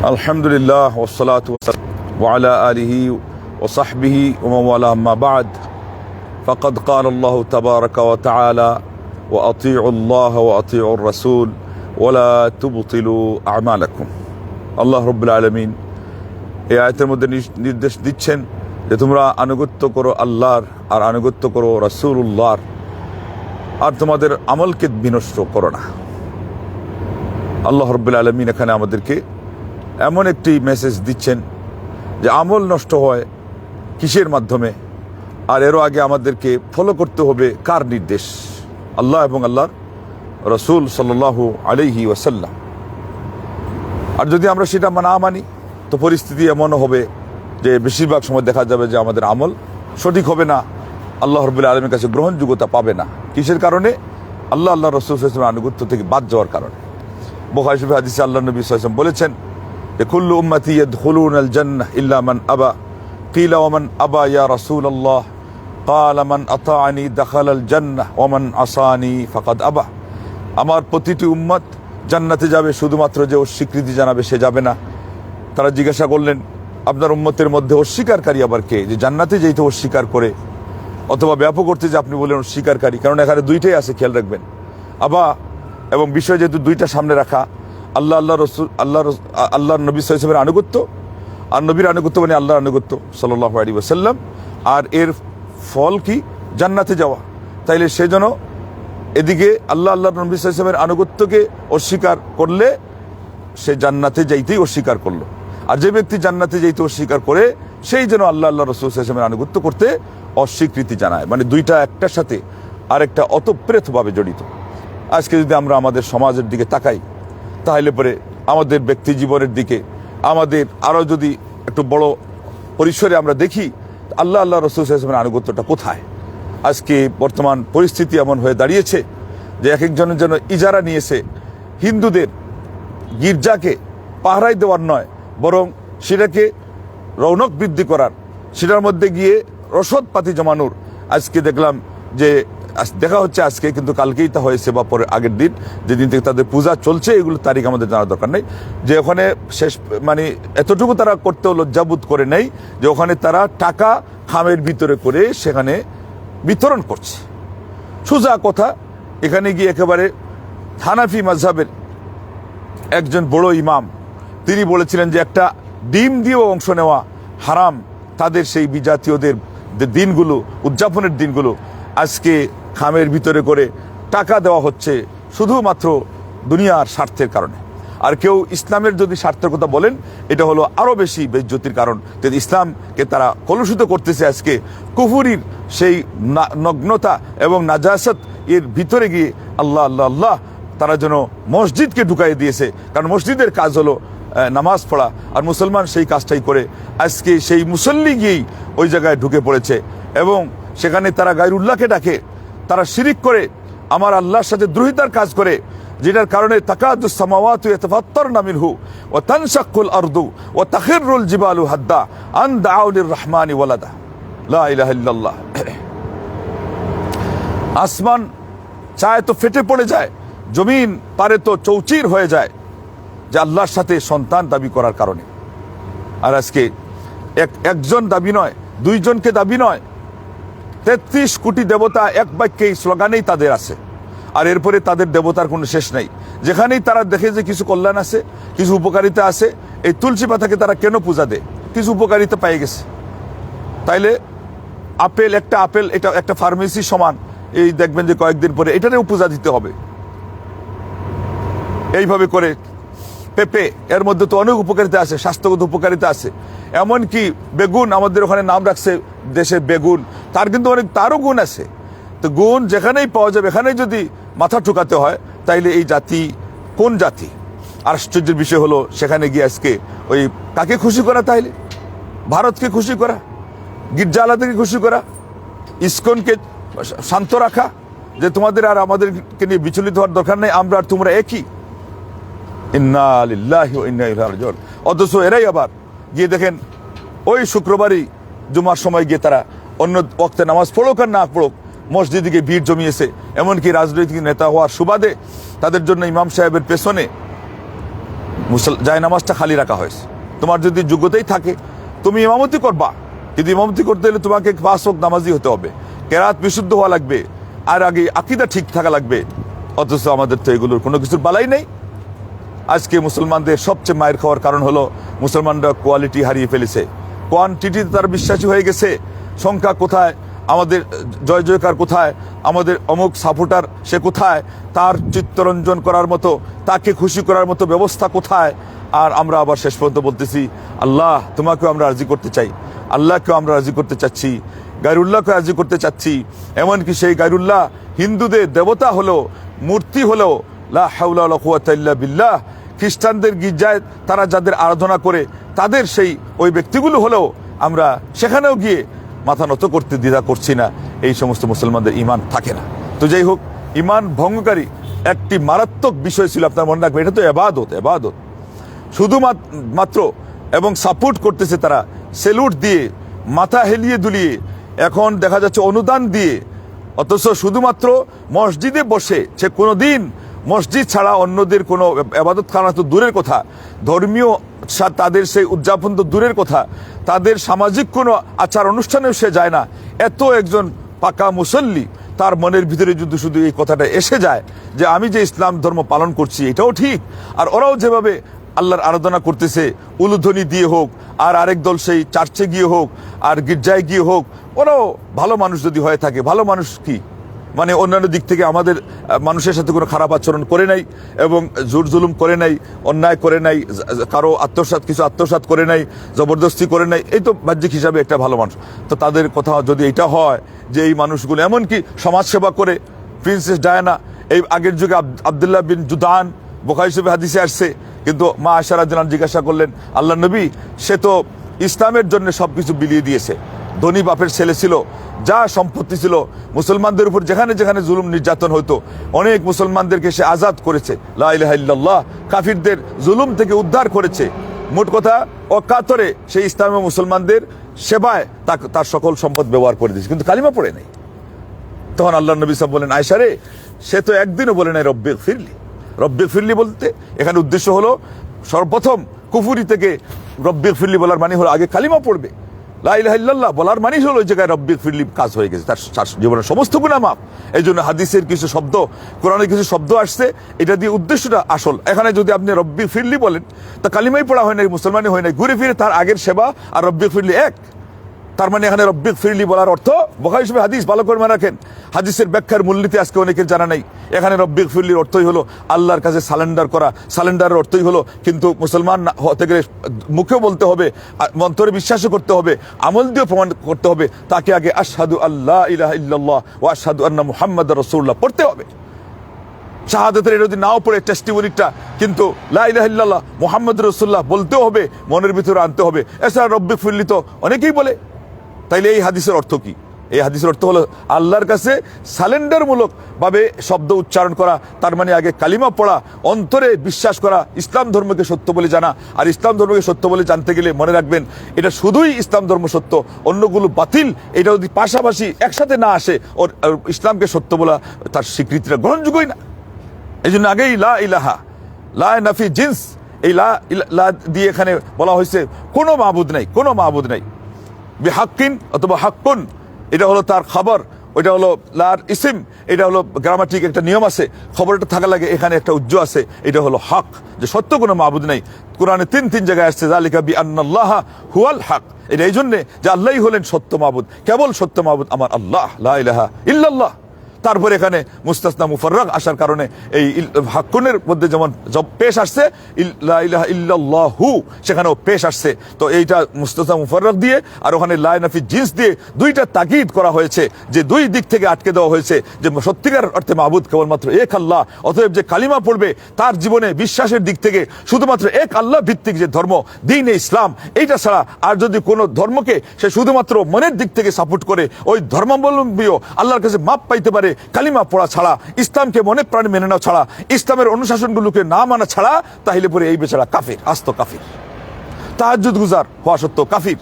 الحمد لله والصلاة والسلام وعلى آله وصحبه ومن والاه أما بعد فقد قال الله تبارك وتعالى وأطيعوا الله وأطيعوا الرسول ولا تبطلوا أعمالكم আল্লাহ রব্বুল আলমিন এই আয়তের মধ্যে নিশ- নির্দেশ দিচ্ছেন যে তোমরা আনুগত্য করো আল্লাহর আর আনুগত্য করো রাসূলুল্লাহর আর তোমাদের আমলকে বিনষ্ট করো না আল্লাহ রব্বুল আলমিন এখানে আমাদেরকে এমন একটি মেসেজ দিচ্ছেন যে আমল নষ্ট হয় কিসের মাধ্যমে? আর এরও আগে আমাদেরকে ফলো করতে হবে কার নির্দেশ? আল্লাহ এবং আল্লাহর রসুল সাল্লাল্লাহু আলাইহি ওয়াসাল্লাম। আর যদি আমরা সেটা না মানি, তো পরিস্থিতি এমনও হবে যে বেশিরভাগ সময় দেখা যাবে যে আমাদের আমল সঠিক হবে না, আল্লাহ রবুল্লা আলমের কাছে গ্রহণযোগ্যতা পাবে না। কিসের কারণে? আল্লাহ আল্লাহ রসুল সাল্লামের আনুগত্য থেকে বাদ যাওয়ার কারণে। শরীফে হাদিসে আল্লাহ নবী সাল্লাম বলেছেন কুল্লু উম্মতি ইয়াদখুলুন আল জান্নাহ ইল্লা মান আবা কিলা ওমান আবা ইয়া রাসূলুল্লাহ قال من أطاعني دخل الجنة ومن عصاني فقد أبى আমার প্রতিটি উম্মত জান্নাতে যাবে শুধুমাত্র যে অস্বীকৃতি জানাবে সে যাবে না তারা জিজ্ঞাসা করলেন আপনার উম্মতের মধ্যে অস্বীকারী আবার কে যে জান্নাতে যেতে অস্বীকার করে অথবা ব্যাপক করতে যে আপনি বললেন অস্বীকারী কারণ এখানে দুইটাই আছে খেয়াল রাখবেন আবা এবং বিষয় যেহেতু দুইটা সামনে রাখা আল্লাহ আল্লাহ রসুল, আল্লাহ আল্লাহ নবী সাহেবের আনুগত্য। আর নবীর আনুগত্য মানে আল্লাহর আনুগত্য সাল্লাহ আলী ওসাল্লাম আর এর ফল কি? জান্নাতে যাওয়া। তাইলে সে যেন এদিকে আল্লাহ আল্লাহ নবী সাহেবের আনুগত্যকে অস্বীকার করলে, সে জান্নাতে যাইতেই অস্বীকার করল। আর যে ব্যক্তি জান্নাতে যাইতে অস্বীকার করে, সেই যেন আল্লাহ আল্লাহ রসুল সাহেবের আনুগত্য করতে অস্বীকৃতি জানায়। মানে দুইটা একটার সাথে আরেকটা অতপ্রেতভাবে জড়িত। আজকে যদি আমরা আমাদের সমাজের দিকে তাকাই তাহলে পরে আমাদের ব্যক্তি জীবনের দিকে, আমাদের আরও যদি একটু বড় পরিসরে আমরা দেখি, আল্লাহ আল্লাহ রসুল সাহেবের আনুগত্যটা কোথায়? আজকে বর্তমান পরিস্থিতি এমন হয়ে দাঁড়িয়েছে যে এক একজনের জন্য ইজারা নিয়েছে। হিন্দুদের গির্জাকে পাহারাই দেওয়ার নয়, বরং সেটাকে রৌনক বৃদ্ধি করার। সেটার মধ্যে গিয়ে রসদপাতি জমানোর। আজকে দেখলাম যে দেখা হচ্ছে আজকে, কিন্তু কালকেই তা হয়েছে বা পরে আগের দিন। যেদিন থেকে তাদের পূজা চলছে, এগুলো তারিখ আমাদের জানার দরকার নেই। যে ওখানে শেষ মানে এতটুকু তারা করতেও লজ্জাবোধ করে নেই, যে ওখানে তারা টাকা খামের ভিতরে করে সেখানে বিতরণ করছে। সোজা কথা, এখানে গিয়ে একেবারে হানাফি মাঝহাবের একজন বড় ইমাম, তিনি বলেছিলেন যে একটা ডিম দিয়েও অংশ নেওয়া হারাম। তাদের সেই বিজাতীয়দের দিনগুলো, উদযাপনের দিনগুলো আজকে খামের ভিতরে করে টাকা দেওয়া হচ্ছে শুধুমাত্র দুনিয়ার স্বার্থের কারণে। আর কেউ ইসলামের যদি স্বার্থের কথা বলেন, এটা হলো আরও বেশি বেজ্যোতির কারণ। যে ইসলামকে তারা কলুষিত করতেছে আজকে, কুফুরির সেই নগ্নতা এবং নাজাসত এর ভিতরে গিয়ে আল্লাহ আল্লাহ আল্লাহ তারা যেন মসজিদকে ঢুকাই দিয়েছে। কারণ মসজিদের কাজ হলো নামাজ পড়া। আর মুসলমান সেই কাজটাই করে। আজকে সেই মুসল্লি গিয়েই ওই জায়গায় ঢুকে পড়েছে। এবং সেখানে তারা গাইরুল্লাহকে ডাকে। তারা শিরিক করে, আমার আল্লাহর সাথে দ্রোহিতার কাজ করে, যেটার কারণে তাখিরুল জিবালু হাদ্দা আসমান চায় তো ফেটে পড়ে যায়, জমিন পারে তো চৌচির হয়ে যায়, যে আল্লাহর সাথে সন্তান দাবি করার কারণে। আর আজকে এক, একজন দাবি নয়, দুইজনকে দাবি নয় তেত্রিশ কোটি দেবতা এক বাক্যেই স্লোগানেই তাদের আছে। আর এরপরে তাদের দেবতার কোনো শেষ নেই। যেখানেই তারা দেখে যে কিছু কল্যাণ আছে, কিছু উপকারিতা আছে, এই তুলসী পাতাকে তারা কেন পূজা দেয়? কিছু উপকারিতা পেয়ে গেছে। তাইলে আপেল, একটা আপেল, এটা একটা ফার্মেসি সমান। এই দেখবেন যে কয়েকদিন পরে এটারেও পূজা দিতে হবে। এইভাবে করে পেঁপে, এর মধ্যে তো অনেক উপকারিতা আছে, স্বাস্থ্যগত উপকারিতা আছে। এমনকি বেগুন আমাদের ওখানে নাম রাখছে দেশের বেগুন। তার কিন্তু অনেক, তারও গুণ আছে। তো গুণ যেখানেই পাওয়া যাবে, এখানেই যদি মাথা ঠুকাতে হয়, তাইলে এই জাতি কোন জাতি? আশ্চর্যের বিষয় হলো, সেখানে গিয়ে আজকে ওই কাকে খুশি করা তাইলে? ভারতকে খুশি করা? গির্জা আলাদাকে খুশি করা? ইস্কনকে শান্ত রাখা? যে তোমাদের আর আমাদেরকে নিয়ে বিচলিত হওয়ার দরকার নেই, আমরা আর তোমরা একই। ইন্না লিল্লাহি ওয়া ইন্না অথচ এরাই আবার গিয়ে দেখেন, ওই শুক্রবারই জুমার সময় গিয়ে তারা অন্য ওক্তে নামাজ পড়ুক আর না পড়ুক, মসজিদে গিয়ে ভিড় জমিয়েছে। এমনকি রাজনৈতিক নেতা হওয়ার সুবাদে তাদের জন্য ইমাম সাহেবের পেছনে মুসল নামাজটা খালি রাখা হয়েছে। তোমার যদি যোগ্যতাই থাকে, তুমি ইমামতি করবা। কিন্তু ইমামতি করতে হলে তোমাকে পাঁচ হোক নামাজি হতে হবে। কেরাত বিশুদ্ধ হওয়া লাগবে, আর আগে আকিদা ঠিক থাকা লাগবে। অথচ আমাদের তো এগুলোর কোনো কিছুর বালাই নেই। আজকে মুসলমানদের সবচেয়ে মায়ের খাওয়ার কারণ হলো, মুসলমানরা কোয়ালিটি হারিয়ে ফেলেছে। কোয়ান্টিটিতে তারা বিশ্বাসী হয়ে গেছে। সংখ্যা কোথায়? আমাদের, জয় জয়কার কোথায়? আমাদের অমুক সাপোর্টার সে কোথায়? তার চিত্তরঞ্জন করার মতো, তাকে খুশি করার মতো ব্যবস্থা কোথায়? আর আমরা আবার শেষ পর্যন্ত বলতেছি, আল্লাহ তোমাকেও আমরা রাজি করতে চাই। আল্লাহকেও আমরা রাজি করতে চাচ্ছি। গাইরুল্লাহকে রাজি করতে চাচ্ছি। এমনকি সেই গাইরুল্লাহ হিন্দুদের দেবতা হলো মূর্তি হলো লা কুওয়াতা বিল্লাহ, খ্রিস্টানদের গির্জায় তারা যাদের আরাধনা করে, তাদের সেই ওই ব্যক্তিগুলো হলেও আমরা সেখানেও গিয়ে মাথা নত করতে দ্বিধা করছি না, এই সমস্ত মুসলমানদের ইমান থাকে না। তো যাই হোক ইমান ভঙ্গকারী একটি মারাত্মক বিষয় ছিল আপনার মনে রাখবেন, এটা তো এবাদত এবাদত। শুধু মাত্র এবং সাপোর্ট করতেছে তারা, সেলুট দিয়ে, মাথা হেলিয়ে দুলিয়ে, এখন দেখা যাচ্ছে অনুদান দিয়ে, অথচ শুধুমাত্র মসজিদে বসে, সে কোনো দিন মসজিদ ছাড়া অন্যদের কোনো আবাদত খানা তো দূরের কথা, ধর্মীয় তাদের সেই উদযাপন তো দূরের কথা। তাদের সামাজিক কোনো আচার অনুষ্ঠানেও সে যায় না। এত একজন পাকা মুসল্লি, তার মনের ভিতরে যদি শুধু এই কথাটা এসে যায় যে আমি যে ইসলাম ধর্ম পালন করছি, এটাও ঠিক। আর ওরাও যেভাবে আল্লাহর আরাধনা করতেছে, উলুধ্বনি দিয়ে হোক, আর আরেক দল সেই চার্চে গিয়ে হোক, আর গির্জায় গিয়ে হোক, ওরাও ভালো মানুষ যদি হয়ে থাকে, ভালো মানুষ কি? মানে অন্যান্য দিক থেকে আমাদের মানুষের সাথে কোনো খারাপ আচরণ করে নাই এবং জোর জুলুম করে নাই, অন্যায় করে নাই কারও আত্মসাৎ, কিছু আত্মসাৎ করে নাই, জবরদস্তি করে নাই, এই তো বাহ্যিক হিসাবে একটা ভালো মানুষ। তো তাদের কথা যদি এটা হয় যে এই মানুষগুলো, এমনকি সমাজসেবা করে প্রিন্সেস ডায়ানা, এই আগের যুগে আবদুল্লাহ বিন জুদান বোখা হিসেবে হাদিসে আসছে, কিন্তু মা আশারা জানান জিজ্ঞাসা করলেন আল্লাহ নবী, সে তো ইসলামের জন্য সবকিছু বিলিয়ে দিয়েছে। ধনী বাপের ছেলে ছিল, যা সম্পত্তি ছিল, মুসলমানদের উপর যেখানে যেখানে জুলুম নির্যাতন হতো অনেক মুসলমানদেরকে সে আজাদ করেছে। লা ইলাহা ইল্লাল্লাহ, কাফিরদের জুলুম থেকে উদ্ধার করেছে। মোট কথা, অকাতরে সেই ইসলামী মুসলমানদের সেবায় তার সকল সম্পদ ব্যবহার করে দিয়েছে। কিন্তু কালিমা পড়ে নেই। তখন আল্লাহ নবী সাহেব বলেন আয়সা রে, সে তো একদিনও বলে নাই, রব্বে ফিরলি। রব্বে ফিরলি বলতে, এখানে উদ্দেশ্য হলো, সর্বপ্রথম কুফুরি থেকে রব্বে ফিরলি বলার মানে হলো, আগে কালিমা পড়বে। লা ইলাহা ইল্লাল্লাহ বলার মানে হলো ওই জায়গায় রব্বে ফিরলি কাজ হয়ে গেছে, তার জীবনের সমস্ত গুণা মাপ এই জন্য হাদিসের কিছু শব্দ, কোরআনের কিছু শব্দ আসছে, এটা দিয়ে উদ্দেশ্যটা আসল। এখানে যদি আপনি রব্বি ফিরলি বলেন, তা কালিমাই পড়া হয় নাই, মুসলমানই হয় নাই, ঘুরে ফিরে তার আগের সেবা আর রব্বিক ফিরলি এক। তার মানে এখানে রব্বিক ফিরলি বলার অর্থ, বোখারি হিসেবে হাদিস ভালো করে মনে রাখেন। হাদিসের ব্যাখ্যার মূলনীতি আজকে অনেকের জানা নাই। এখানে রব্বিক ফিরলির অর্থই হলো আল্লাহর কাছে সালেন্ডার করা। সালেন্ডারের অর্থই হলো কিন্তু মুসলমান হতে গেলে মুখেও বলতে হবে মন্তরে বিশ্বাসও করতে হবে, আমল দিয়েও প্রমাণ করতে হবে। তাকে আগে আশহাদু আল্লাহ ইলাহা ইল্লাল্লাহ ও আশহাদু আন্না মুহাম্মদ রসুল্লাহ পড়তে হবে। শাহাদাতের এটা যদি নাও পড়ে টেস্টিমনিটা কিন্তু লা ইলাহা ইল্লাল্লাহ মুহাম্মদ রসুল্লাহ বলতেও হবে, মনের ভিতরে আনতে হবে। এছাড়া রব্বিক ফিরলি তো অনেকেই বলে তাইলে এই হাদিসের অর্থ কি? এই হাদিসের অর্থ হলো আল্লাহর কাছে সালেন্ডারমূলক ভাবে শব্দ উচ্চারণ করা, তার মানে আগে কালিমা পড়া, অন্তরে বিশ্বাস করা, ইসলাম ধর্মকে সত্য বলে জানা। আর ইসলাম ধর্মকে সত্য বলে জানতে গেলে মনে রাখবেন, এটা শুধুই ইসলাম ধর্ম সত্য, অন্যগুলো বাতিল। এটা যদি পাশাপাশি একসাথে না আসে, ওর ইসলামকে সত্য বলা তার স্বীকৃতিটা গ্রহণযোগ্যই না। এই জন্য আগেই লা ইলাহা, লা নাফি জিন্স, এই লা দিয়ে এখানে বলা হয়েছে, কোনো মাহবুদ নাই, কোনো মাহবুদ নাই। বেহাক্কিন অথবা হাক্কুন, এটা হলো তার খবর, ওইটা হলো লার ইসিম, এটা হলো গ্রামাটিক একটা নিয়ম আছে, খবরটা থাকা লাগে, এখানে একটা উজ্জ্ব আছে, এটা হলো হক, যে সত্য কোনো মাহবুদ নেই। কোরআনে তিন তিন জায়গায় আসছে জালিকা বি আন্নাল্লাহ হুয়াল হক, এটা এই জন্যে যে আল্লাহ হলেন সত্য মাহবুদ কেবল সত্য মাহবুদ আমার আল্লাহ, লা ইলাহা ইল্লাল্লাহ। তারপরে এখানে মুস্তাসনা মুফাররাক আসার কারণে এই হাক্কুনের মধ্যে যেমন পেশ আসছে, ইল- লা সেখানেও পেশ আসছে। তো এইটা মুস্তাসনা মুফাররাক দিয়ে আর ওখানে লা নাফি জিন্স দিয়ে দুইটা তাকিদ করা হয়েছে, যে দুই দিক থেকে আটকে দেওয়া হয়েছে, যে সত্যিকার অর্থে মাহবুদ কেবলমাত্র এক আল্লাহ, অতএব যে কালিমা পড়বে তার জীবনে বিশ্বাসের দিক থেকে শুধুমাত্র এক আল্লাহ ভিত্তিক যে ধর্ম, দিন ইসলাম, এইটা ছাড়া আর যদি কোনো ধর্মকে সে শুধুমাত্র মনের দিক থেকে সাপোর্ট করে, ওই ধর্মাবলম্বীও আল্লাহর কাছে মাপ পাইতে পারে কালিমা পড়া ছাড়া, ইসলামকে মনে প্রাণে মেনে নেওয়া ছাড়া, ইসলামের অনুশাসনগুলোকে না মানা ছাড়া, তাহলে পরে এই বেচারা কাফির, আস্ত কাফির। তাহাজুদ গুজার হওয়া সত্ত্বেও কাফির।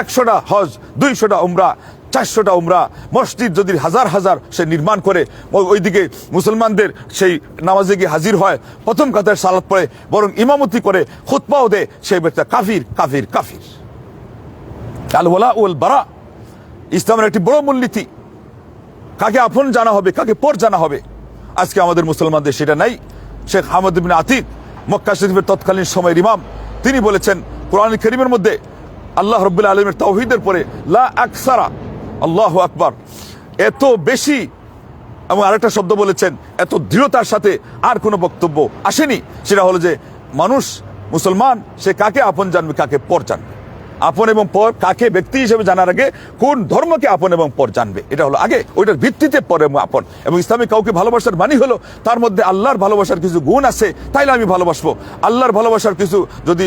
একশোটা হজ, দুইশোটা উমরা, চারশোটা উমরা, মসজিদ যদি হাজার হাজার সে নির্মাণ করে ওইদিকে মুসলমানদের সেই নামাজে গিয়ে হাজির হয়, প্রথম কাতার সালাত পড়ে, বরং ইমামতি করে, খুতবাও দেয়, সেই ব্যক্তি কাফির কাফির কাফির। আল ওয়ালা ওয়াল বারা ইসলামের একটি বড় মূলনীতি। কাকে আপন জানা হবে, কাকে পর জানা হবে? আজকে আমাদের মুসলমানদের সেটা নাই। শেখ হামদ বিন আতিক, মক্কা শরীফের তৎকালীন সময়ের ইমাম, তিনি বলেছেন, কোরআন করিমের মধ্যে আল্লাহ রব্বুল আলমের তৌহিদের পরে, লা আকসারা, আল্লাহ আকবার, এত বেশি, এবং আরেকটা শব্দ বলেছেন, এত দৃঢ়তার সাথে আর কোনো বক্তব্য আসেনি। সেটা হলো যে, মানুষ, মুসলমান, সে কাকে আপন জানবে, কাকে পর জানবে? আপন এবং পর কাকে ব্যক্তি হিসেবে জানার আগে কোন ধর্মকে আপন এবং পর জানবে? এটা হলো আগে, ওইটার ভিত্তিতে পর এবং আপন। এবং ইসলামে কাউকে ভালোবাসার মানি হলো তার মধ্যে আল্লাহর ভালোবাসার কিছু গুণ আছে, তাইলে আমি ভালোবাসবো। আল্লাহর ভালোবাসার কিছু যদি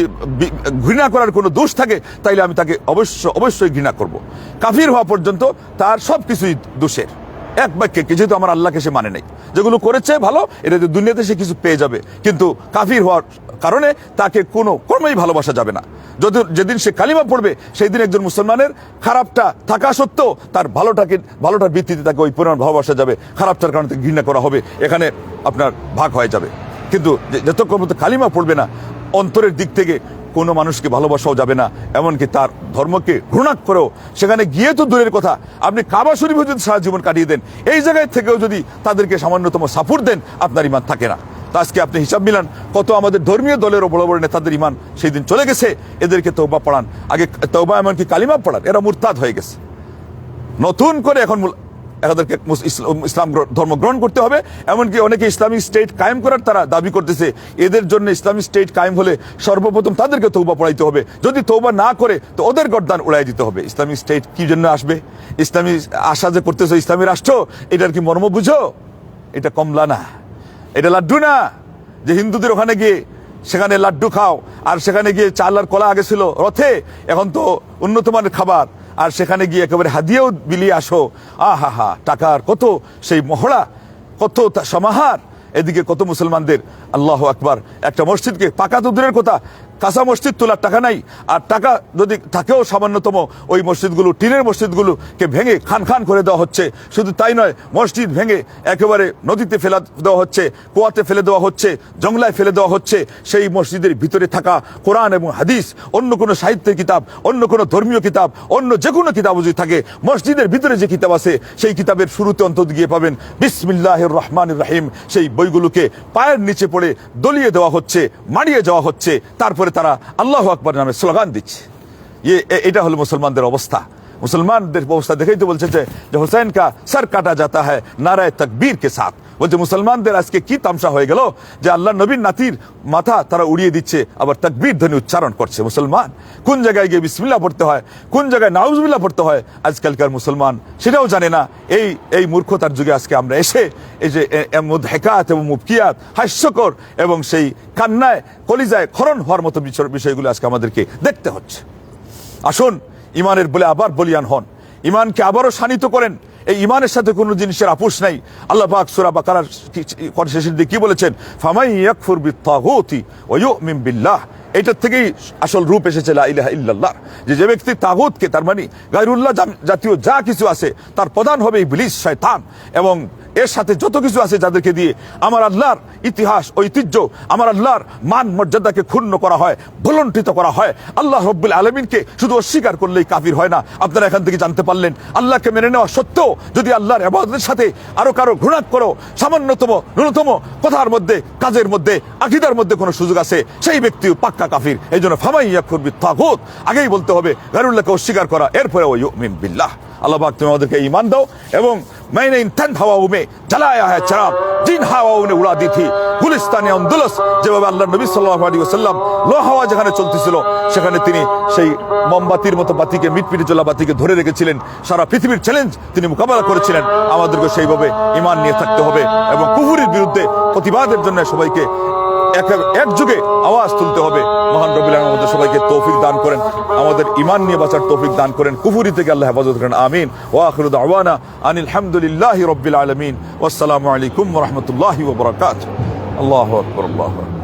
ঘৃণা করার কোনো দোষ থাকে, তাইলে আমি তাকে অবশ্য, অবশ্যই ঘৃণা করব। কাফির হওয়া পর্যন্ত তার সব কিছুই দোষের। এক বাক্যে কি? যেহেতু আমার আল্লাহকে সে মানে নেই। যেগুলো করেছে ভালো এটা যে দুনিয়াতে সে কিছু পেয়ে যাবে। কিন্তু কাফির হওয়ার কারণে তাকে কোনো কর্মেই ভালোবাসা যাবে না। যদি যেদিন সে কালিমা পড়বে, সেই দিন একজন মুসলমানের খারাপটা থাকা সত্ত্বেও তার ভালোটাকে, ভালোটার ভিত্তিতে তাকে ওই পরিমাণ ভালোবাসা যাবে। খারাপটার কারণে ঘৃণা করা হবে। এখানে আপনার ভাগ হয়ে যাবে। কিন্তু যতক্ষণ পর্যন্ত কালিমা পড়বে না, অন্তরের দিক থেকে কোনো মানুষকে ভালোবাসাও যাবে না, এমনকি তার ধর্মকে ঘৃণা করেও। সেখানে গিয়ে তো দূরের কথা। আপনি কাবা শরীফে যদি সারা জীবন কাটিয়ে দেন, এই জায়গায় থেকেও যদি তাদেরকে সামান্যতম সাপোর্ট দেন, আপনার ইমান থাকে না। তা আজকে আপনি হিসাব মিলান, কত আমাদের ধর্মীয় দলেরও বড় বড় নেতাদের ইমান সেই দিন চলে গেছে। এদেরকে তৌবা পড়ান। আগে তৌবা এমনকি কালিমা পড়ান, এরা মুরতাদ হয়ে গেছে। নতুন করে এখন ইসলাম ইসলাম ধর্ম গ্রহণ করতে হবে। এমনকি অনেকে ইসলামিক স্টেট কায়েম করার তারা দাবি করতেছে, এদের জন্য ইসলামিক স্টেট কায়েম হলে সর্বপ্রথম তাদেরকে তৌবা পড়াইতে হবে। যদি তৌবা না করে, তো ওদের গর্দান উড়াই দিতে হবে। ইসলামিক স্টেট কি জন্য আসবে? ইসলামী আশা যে করতেছে ইসলামী রাষ্ট্র, এটার কি মর্ম বুঝো? এটা কমলা না। এটা লাড্ডু না। যে হিন্দুদের ওখানে গিয়ে সেখানে লাড্ডু খাও, আর সেখানে গিয়ে চাল আর কলা আগে ছিল রথে, এখন তো উন্নত মানের খাবার। আর সেখানে গিয়ে একেবারে হাদিয়েও বিলিয়ে আসো। আহা হা, টাকার কত সেই মহড়া, কত সমাহার। এদিকে কত মুসলমানদের, আল্লাহ আকবার, একটা মসজিদকে পাকা তো দূরের কথা কাঁচা মসজিদ তোলার টাকা নাই। আর টাকা যদি থাকেও সামান্যতম, ওই মসজিদগুলো, টিনের মসজিদগুলোকে ভেঙে খান খান করে দেওয়া হচ্ছে। শুধু তাই নয়, মসজিদ ভেঙে একেবারে নদীতে ফেলা দেওয়া হচ্ছে, কুয়াতে ফেলে দেওয়া হচ্ছে জংলায় ফেলে দেওয়া হচ্ছে। সেই মসজিদের ভিতরে থাকা কোরআন এবং হাদিস, অন্য কোনো সাহিত্যের কিতাব, অন্য কোনো ধর্মীয় কিতাব, অন্য যে কোনো কিতাব যদি থাকে, মসজিদের ভিতরে যে কিতাব আছে, সেই কিতাবের শুরুতে অন্তত গিয়ে পাবেন বিসমিল্লাহ রহমান রাহিম। সেই বইগুলোকে পায়ের নিচে পড়ে দলিয়ে দেওয়া হচ্ছে মারিয়ে যাওয়া হচ্ছে, তারপরে তারা আল্লাহ আকবর নামে স্লোগান দিচ্ছে। এটা হলো মুসলমানদের অবস্থা। মুসলমানদের অবস্থা দেখেই তো বলছে যে হোসেন কা সর কাটা যাতা হয় নারায় তকবীর কে সাথ। বলছে মুসলমানদের আজকে কি তামসা হয়ে গেল? যে আল্লাহ নবীর নাতির মাথা তারা উড়িয়ে দিচ্ছে, আবার তকবীর ধ্বনি উচ্চারণ করছে মুসলমান। কোন জায়গায় গিয়ে বিসমিল্লাহ পড়তে হয়? কোন জায়গায় নাউজবিল্লাহ পড়তে হয়? আজকালকার মুসলমান সেটাও জানে না। এই এই মূর্খতার যুগে আজকে আমরা এসে, এই যে, এ এবং মুফকিয়াত হাস্যকর এবং সেই কান্নায়, কলিজায় খরণ হওয়ার মতো বিষয়- বিষয়গুলো আজকে আমাদেরকে দেখতে হচ্ছে। আসুন ইমানের বলে আবার বলিয়ান হন। ইমানকে আবারও শানিত করেন। এই ইমানের সাথে কোনো জিনিসের আপুষ নাই। আল্লাহ পাক সূরা কি- শেষের দিকে কি বলেছেন? ফামাই ইয়াকফুর বিত্তাগুতি বিল্লাহ। এটার থেকেই আসল রূপ এসেছে ইলাহা ইল্লাল্লাহ। যে যে ব্যক্তি তাগুতকে, তার মানে গায়রুল্লাহ জাতীয় যা কিছু আছে, তার প্রধান হবে ইবলিস, শয়তান। এবং এর সাথে যত কিছু আছে যাদেরকে দিয়ে আমার আল্লাহর ইতিহাস, ঐতিহ্য, আমার আল্লাহর মান মর্যাদাকে ক্ষুণ্ণ করা হয়, ভুলণ্ঠিত করা হয়, আল্লাহ রব্বুল আলমিনকে শুধু অস্বীকার করলেই কাফির হয় না। আপনারা এখান থেকে জানতে পারলেন, আল্লাহকে মেনে নেওয়া সত্ত্বেও যদি আল্লাহর আবাদতের সাথে আরও কারও ঘৃণা করো, সামান্যতম, ন্যূনতম কথার মধ্যে, কাজের মধ্যে, আকিদার মধ্যে কোনো সুযোগ আছে, সেই ব্যক্তিও পাক্কা কাফির। এই জন্য ফামাইয়া করবি তাগুত আগেই বলতে হবে গারুল্লাহকে অস্বীকার করা এরপরে ওই বিল্লাহ। আল্লাহ তুমি আমাদেরকে ইমান দাও এবং मैंने इन ठंड हवाओं में जलाया है चराग जिन हवाओं ने उड़ा दी थी গুলিস্তানে আন্দোলস যেভাবে আল্লাহ নবী সাল্লাহ আলী ওসাল্লাম লো হাওয়া যেখানে চলতেছিল সেখানে তিনি সেই মোমবাতির মতো বাতিকে মিটপিটে চলা বাতিকে ধরে রেখেছিলেন সারা পৃথিবীর চ্যালেঞ্জ তিনি মোকাবেলা করেছিলেন আমাদেরকে সেইভাবে ইমান নিয়ে থাকতে হবে এবং কুহুরির বিরুদ্ধে প্রতিবাদের জন্য সবাইকে এক যুগে আওয়াজ তুলতে হবে। মহান রবিল আমাদের সবাইকে তৌফিক দান করেন। আমাদের ইমান নিয়ে বাঁচার তৌফিক দান করেন। কুফুরি থেকে আল্লাহ হেফাজত করেন। আমিন। ওয়াখির আওয়ানা আনিল হামদুলিল্লাহ রব্বিল আলমিন। আসসালামু আলাইকুম রহমতুল্লাহ আল্লাহ আকবার, আল্লাহু